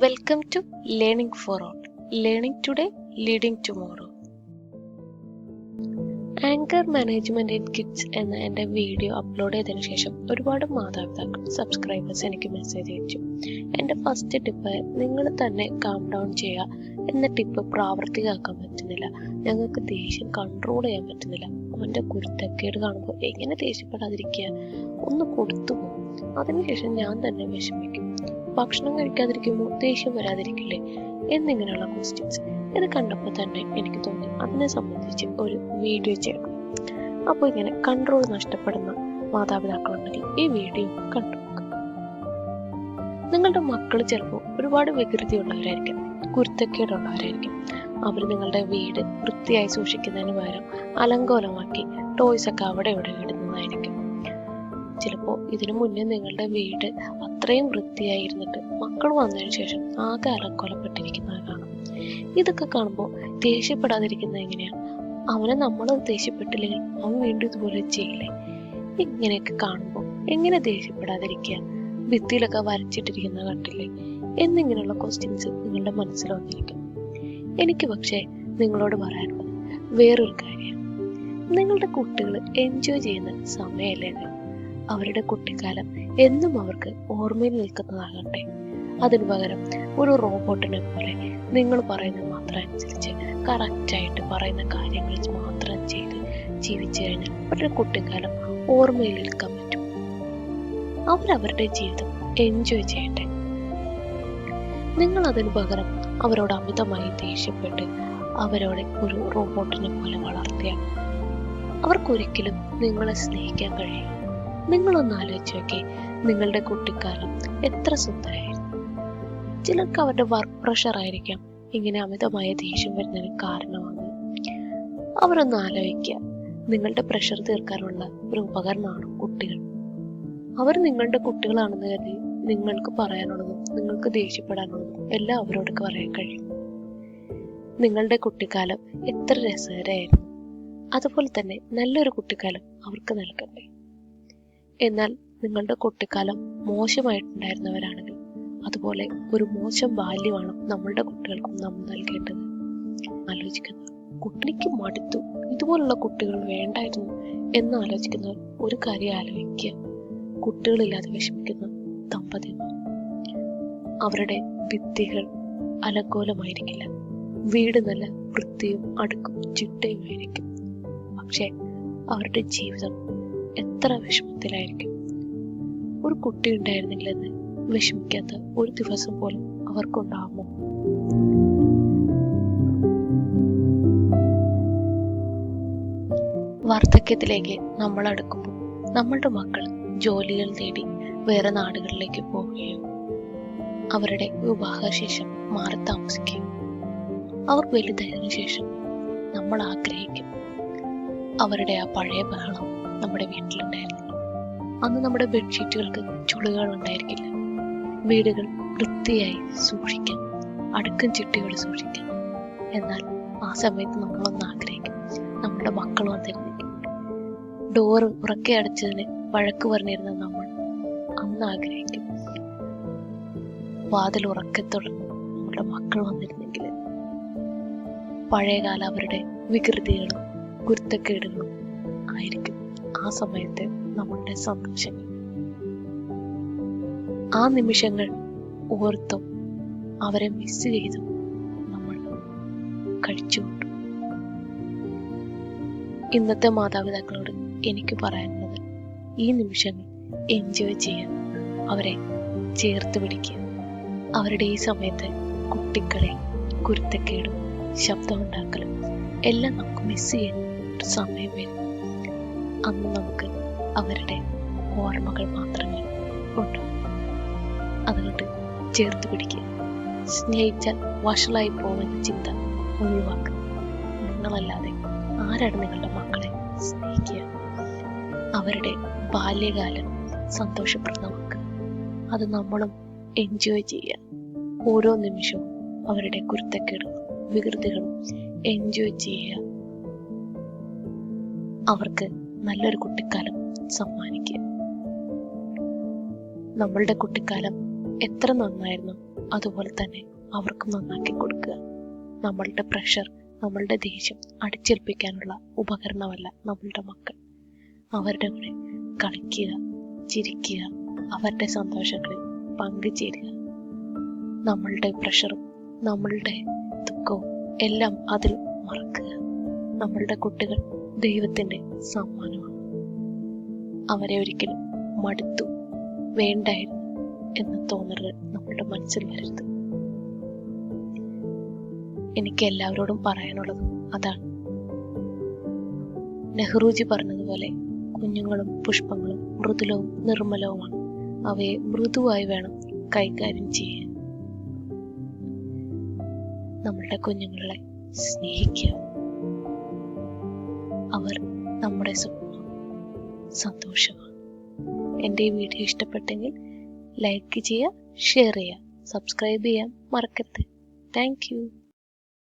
Welcome to learning for all learning today leading tomorrow anchor management in kids എന്ന എന്റെ video upload ചെയ്തതിന് ശേഷം ഒരുപാട് മാതാപിതാക്കൾ സബ്സ്ക്രൈബേഴ്സ് എനിക്ക് മെസ്സേജ് അയച്ചു. എന്റെ ഫസ്റ്റ് ടിപ്പ് നിങ്ങൾ തന്നെ കാം ഡൗൺ ചെയ്യുക. എന്ന ടിപ്പ് പ്രാവർത്തികമാക്കാൻ പറ്റുന്നില്ല. ഞങ്ങൾക്ക് ദേഷ്യം കൺട്രോൾ ചെയ്യാൻ പറ്റുന്നില്ല. അവന്റെ കുരുത്തക്കേട് കാണുമ്പോൾ എങ്ങനെ ദേഷ്യപ്പെടാതിരിക്കുക? ഒന്ന് കൊടുത്തു പോകും അതിനുശേഷം ഞാൻ തന്നെ വിഷമിക്കും. ഭക്ഷണം കഴിക്കാതിരിക്കുമ്പോൾ ദേഷ്യം വരാതിരിക്കില്ലേ? എന്നിങ്ങനെയുള്ള ക്വസ്റ്റ്യൻസ് ഇത് കണ്ടപ്പോൾ തന്നെ എനിക്ക് തോന്നി അതിനെ സംബന്ധിച്ച് ഒരു വീഡിയോ ചെയ്യണം. അപ്പോൾ ഇങ്ങനെ കൺട്രോൾ നഷ്ടപ്പെടുന്ന മാതാപിതാക്കളുണ്ടെങ്കിൽ ഈ വീഡിയോ കണ്ടു നിങ്ങളുടെ മക്കൾ ചിലപ്പോൾ ഒരുപാട് വികൃതിയുള്ളവരായിരിക്കും കുരുത്തക്കേടുള്ളവരായിരിക്കും. അവർ നിങ്ങളുടെ വീട് വൃത്തിയായി സൂക്ഷിക്കുന്നതിന് പകരം അലങ്കോലമാക്കി ടോയ്സ് ഒക്കെ അവിടെ ഇവിടെ ഇടുന്നതായിരിക്കും. ചിലപ്പോൾ ഇതിനു മുന്നേ നിങ്ങളുടെ വീട് അത്രയും വൃത്തിയായിരുന്നിട്ട് മക്കൾ വന്നതിന് ശേഷം ആകെ അലക്കൊലപ്പെട്ടിരിക്കുന്നത് കാണും ഇതൊക്കെ കാണുമ്പോൾ ദേഷ്യപ്പെടാതിരിക്കുന്നത് എങ്ങനെയാണ് അവനെ നമ്മൾ ദേഷ്യപ്പെട്ടില്ലെങ്കിൽ അവൻ വീണ്ടും ഇതുപോലെ ചെയ്യില്ലേ? ഇങ്ങനെയൊക്കെ കാണുമ്പോൾ എങ്ങനെ ദേഷ്യപ്പെടാതിരിക്കുക? ഭിത്തിയിലൊക്കെ വരച്ചിട്ടിരിക്കുന്ന കണ്ടില്ലേ? എന്നിങ്ങനെയുള്ള ക്വസ്റ്റ്യൻസ് നിങ്ങളുടെ മനസ്സിൽ വന്നിരിക്കും. എനിക്ക് പക്ഷേ നിങ്ങളോട് പറയാനുള്ളത് വേറൊരു കാര്യമാണ്. നിങ്ങളുടെ കുട്ടികൾ എൻജോയ് ചെയ്യുന്ന സമയമല്ലേ അവരുടെ കുട്ടിക്കാലം എന്നും അവർക്ക് ഓർമ്മയിൽ നിൽക്കുന്നതാകട്ടെ. അതിനു പകരം ഒരു റോബോട്ടിനെ പോലെ നിങ്ങൾ പറയുന്നത് മാത്രം അനുസരിച്ച് കറക്റ്റായിട്ട് പറയുന്ന കാര്യങ്ങൾ മാത്രം ചെയ്ത് ജീവിച്ചു കഴിഞ്ഞാൽ അവരുടെ കുട്ടിക്കാലം ഓർമ്മയിൽ നിൽക്കാൻ പറ്റും. അവരവരുടെ ജീവിതം എൻജോയ് ചെയ്യട്ടെ. നിങ്ങൾ അതിനു പകരം അവരോട് അമിതമായി ദേഷ്യപ്പെട്ട് അവരോട് ഒരു റോബോട്ടിനെ പോലെ വളർത്തിയ അവർക്കൊരിക്കലും നിങ്ങളെ സ്നേഹിക്കാൻ കഴിയും നിങ്ങളൊന്ന് ആലോചിച്ച് നോക്കി. നിങ്ങളുടെ കുട്ടിക്കാലം എത്ര സുന്ദരമായിരുന്നു ചിലർക്ക് അവരുടെ വർക്ക് പ്രഷർ ആയിരിക്കാം ഇങ്ങനെ അമിതമായ ദേഷ്യം വരുന്നതിന് കാരണമാണ് അവരൊന്ന് ആലോചിക്കുക. നിങ്ങളുടെ പ്രഷർ തീർക്കാനുള്ള ഒരു ഉപകരണമാണ് കുട്ടികൾ. അവർ നിങ്ങളുടെ കുട്ടികളാണെന്ന് കരുതി നിങ്ങൾക്ക് പറയാനുള്ളതും നിങ്ങൾക്ക് ദേഷ്യപ്പെടാനുള്ളതും എല്ലാം അവരോട് പറയാൻ കഴിയും. നിങ്ങളുടെ കുട്ടിക്കാലം എത്ര രസകരമായിരുന്നു. അതുപോലെ തന്നെ നല്ലൊരു കുട്ടിക്കാലം അവർക്ക് നൽകണ്ടേ എന്നാൽ നിങ്ങളുടെ കുട്ടിക്കാലം മോശമായിട്ടുണ്ടായിരുന്നവരാണെങ്കിൽ അതുപോലെ ഒരു മോശം ബാല്യമാണ് നമ്മളുടെ കുട്ടികൾക്കും നമ്മൾ നൽകേണ്ടത്. ആലോചിക്കുന്നത് കുട്ടിക്ക് മടുത്തു. ഇതുപോലുള്ള കുട്ടികൾ വേണ്ടായിരുന്നു എന്ന് ആലോചിക്കുന്നവർ ഒരു കാര്യം ആലോചിക്കുക. കുട്ടികളില്ലാതെ വിഷമിക്കുന്ന ദമ്പതിമാർ അവരുടെ ഭിത്തികൾ അലങ്കോലമായിരിക്കില്ല. വീട് നല്ല വൃത്തിയും അടുക്കും ചിട്ടയുമായിരിക്കും. പക്ഷെ അവരുടെ ജീവിതം എത്ര വിഷമത്തിലായിരിക്കും. ഒരു കുട്ടി ഉണ്ടായിരുന്നില്ലെന്ന് വിഷമിക്കാത്ത ഒരു ദിവസം പോലും അവർക്കുണ്ടാകുമോ വാർദ്ധക്യത്തിലേക്ക് നമ്മൾ അടുക്കുമ്പോൾ നമ്മളുടെ മക്കൾ ജോലികൾ തേടി വേറെ നാടുകളിലേക്ക് പോവുകയും അവരുടെ വിവാഹശേഷം മാറി താമസിക്കുകയും അവർ വലുതായതിനു ശേഷം നമ്മൾ ആഗ്രഹിക്കും അവരുടെ ആ പഴയ ബഹളം നമ്മുടെ വീട്ടിലുണ്ടായിരുന്നു. അന്ന് നമ്മുടെ ബെഡ്ഷീറ്റുകൾക്ക് ചുളുകൾ ഉണ്ടായിരിക്കില്ല വീടുകൾ വൃത്തിയായി സൂക്ഷിക്കാം. അടുക്കും ചിട്ടികൾ സൂക്ഷിക്കാം. എന്നാൽ ആ സമയത്ത് നമ്മളൊന്ന് ആഗ്രഹിക്കും. നമ്മുടെ മക്കൾ വന്നിരുന്നെങ്കിൽ ഡോറ് ഉറക്കെ അടച്ചതിന് വഴക്ക് പറഞ്ഞിരുന്ന നമ്മൾ അന്ന് ആഗ്രഹിക്കും. വാതിൽ ഉറക്കെ തുടർന്ന് നമ്മുടെ മക്കൾ വന്നിരുന്നെങ്കിൽ പഴയകാല അവരുടെ വികൃതികളും കുരുത്തക്കേടുകളും ആയിരിക്കും. ആ സമയത്ത് നമ്മളുടെ സന്തോഷങ്ങൾ ആ നിമിഷങ്ങൾ ഓർത്തും അവരെ മിസ് ചെയ്തും നമ്മൾ കഴിച്ചുകൊണ്ടു ഇന്നത്തെ മാതാപിതാക്കളോട് എനിക്ക് പറയാനുള്ളത് ഈ നിമിഷങ്ങൾ എൻജോയ് ചെയ്യാൻ അവരെ ചേർത്ത് പിടിക്കുക. അവരുടെ ഈ സമയത്ത് കുട്ടികളെ കുരുത്തക്കേടും ശബ്ദമുണ്ടാക്കലും എല്ലാം നമുക്ക് മിസ് ചെയ്യുന്ന ഒരു സമയം വരും അന്ന് നമുക്ക് അവരുടെ ഓർമ്മകൾ മാത്രമേ ഉള്ളൂ. അതുകൊണ്ട് ചേർത്ത് പിടിക്കുക. സ്നേഹിച്ചാൽ വഷളായി പോകുന്ന ചിന്ത ഒഴിവാക്കുക. നിങ്ങളല്ലാതെ ആരാണ് നിങ്ങളുടെ മക്കളെ സ്നേഹിക്കുക? അവരുടെ ബാല്യകാലം സന്തോഷപ്രദമാക്കുക. അത് നമ്മളും എൻജോയ് ചെയ്യുക. ഓരോ നിമിഷവും അവരുടെ കുരുത്തക്കേടും വികൃതികളും എൻജോയ് ചെയ്യുക. അവർക്ക് നല്ലൊരു കുട്ടിക്കാലം സമ്മാനിക്കുക. നമ്മളുടെ കുട്ടിക്കാലം എത്ര നന്നായിരുന്നു അതുപോലെ തന്നെ അവർക്കും നന്നാക്കി കൊടുക്കുക. നമ്മളുടെ പ്രഷർ നമ്മളുടെ ദേഷ്യം അടിച്ചേൽപ്പിക്കാനുള്ള ഉപകരണമല്ല നമ്മളുടെ മക്കൾ. അവരുടെ കൂടെ കളിക്കുക ചിരിക്കുക അവരുടെ സന്തോഷങ്ങളിൽ പങ്കുചേരുക. നമ്മളുടെ പ്രഷറും നമ്മളുടെ ദുഃഖവും എല്ലാം അതിൽ മറക്കുക. നമ്മളുടെ കുട്ടികൾ ദൈവത്തിന്റെ സമ്മാനമാണ്. അവരെ ഒരിക്കലും മടുത്തു വേണ്ടായിരുന്നു എന്ന് തോന്നലുകൾ നമ്മളുടെ മനസ്സിൽ വരരുത്. എനിക്ക് എല്ലാവരോടും പറയാനുള്ളത് അതാണ്. നെഹ്റുജി പറഞ്ഞതുപോലെ കുഞ്ഞുങ്ങളും പുഷ്പങ്ങളും മൃദുലവും നിർമ്മലവുമാണ്. അവയെ മൃദുവായി വേണം കൈകാര്യം ചെയ്യാൻ. നമ്മളുടെ കുഞ്ഞുങ്ങളെ സ്നേഹിക്കുക അവർ നമ്മുടെ സ്വപ്നം സന്തോഷമാണ്. എന്റെ ഈ വീഡിയോ ഇഷ്ടപ്പെട്ടെങ്കിൽ ലൈക്ക് ചെയ്യുക ഷെയർ ചെയ്യുക സബ്സ്ക്രൈബ് ചെയ്യാൻ മറക്കരുത്. താങ്ക്